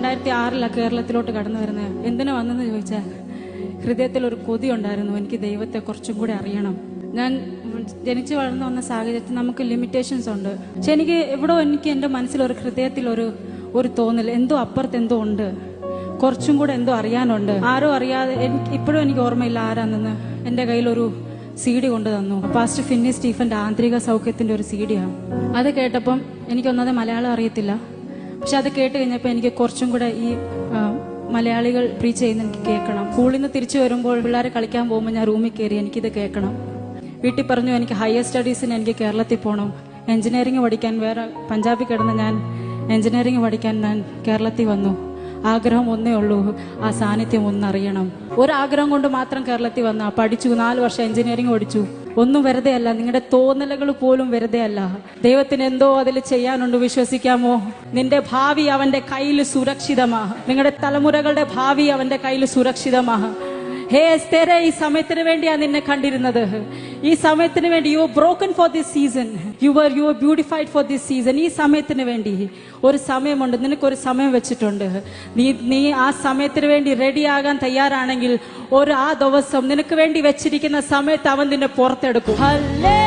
രണ്ടായിരത്തി ആറിലാണ് കേരളത്തിലോട്ട് കടന്നു വരുന്നത് എന്തിനാ വന്നെന്ന് ചോദിച്ചാൽ ഹൃദയത്തിൽ ഒരു കൊതി ഉണ്ടായിരുന്നു. എനിക്ക് ദൈവത്തെ കുറച്ചും കൂടെ അറിയണം. ഞാൻ ജനിച്ചു വളർന്നു വന്ന സാഹചര്യത്തിൽ നമുക്ക് ലിമിറ്റേഷൻസ് ഉണ്ട്. പക്ഷെ എനിക്ക് എവിടെ എനിക്ക് എന്റെ മനസ്സിൽ ഒരു ഹൃദയത്തിൽ ഒരു ഒരു തോന്നൽ. എന്തോ അപ്പുറത്ത് എന്തോ ഉണ്ട്. കുറച്ചും കൂടെ എന്തോ അറിയാനുണ്ട്. ആരോ അറിയാതെ എനിക്ക് ഇപ്പോഴും എനിക്ക് ഓർമ്മയില്ല ആരാണെന്ന്. എന്റെ കയ്യിലൊരു സി ഡി കൊണ്ടു തന്നു. പാസ്റ്റർ ഫിന്നി സ്റ്റീഫന്റെ ആന്തരിക സൗഖ്യത്തിന്റെ ഒരു സി ഡിയാണ്. അത് കേട്ടപ്പം എനിക്കൊന്നത് മലയാളം അറിയത്തില്ല. പക്ഷെ അത് കേട്ട് കഴിഞ്ഞപ്പോൾ എനിക്ക് കുറച്ചും കൂടെ ഈ മലയാളികൾ പ്രീച്ച് ചെയ്യുന്ന എനിക്ക് കേൾക്കണം. സ്കൂളിൽ നിന്ന് തിരിച്ചു വരുമ്പോൾ പിള്ളേർ കളിക്കാൻ പോകുമ്പോൾ ഞാൻ റൂമിൽ കയറി എനിക്കിത് കേൾക്കണം. വീട്ടിൽ പറഞ്ഞു എനിക്ക് ഹയർ സ്റ്റഡീസിന് എനിക്ക് കേരളത്തിൽ പോകണം എഞ്ചിനീയറിംഗ് പഠിക്കാൻ വേറെ പഞ്ചാബിൽ കിടന്ന് ഞാൻ എഞ്ചിനീയറിംഗ് പഠിക്കാൻ ഞാൻ കേരളത്തിൽ വന്നു. ആഗ്രഹം ഒന്നേ ഉള്ളൂ ആ സാന്നിധ്യം ഒന്നറിയണം ഒരാഗ്രഹം കൊണ്ട് മാത്രം കേരളത്തിൽ വന്ന പഠിച്ചു നാല് വർഷം എഞ്ചിനീയറിംഗ് പഠിച്ചു. ഒന്നും വെറുതെ അല്ല. നിങ്ങളുടെ തോന്നലുകൾ പോലും വെറുതെ അല്ല. ദൈവത്തിന് എന്തോ അതിൽ ചെയ്യാനുണ്ട് വിശ്വസിക്കാമോ? നിന്റെ ഭാവി അവന്റെ കയ്യിൽ സുരക്ഷിതമാ. നിങ്ങളുടെ തലമുറകളുടെ ഭാവി അവന്റെ കയ്യിൽ സുരക്ഷിതമാ. ഹേ എസ്തേരെ ഈ സമയത്തിന് വേണ്ടിയാണ് നിന്നെ കണ്ടിരുന്നത്. ഈ സമയത്തിന് വേണ്ടി you broken for this season you are you beautified for this season ഈ സമയത്തിന് വേണ്ടി ഒരു സമയമുണ്ട്. നിനക്കൊരു സമയം വെച്ചിട്ടുണ്ട്. നീ നീ ആ സമയത്തിന് വേണ്ടി റെഡിയാകാൻ തയ്യാറാണെങ്കിൽ ഒരു ആ ദിവസം നിനക്ക് വേണ്ടി വെച്ചിരിക്കുന്ന സമയത്ത് അവൻ നിന്നെ പുറത്തെടുക്കും. ഹല്ലേ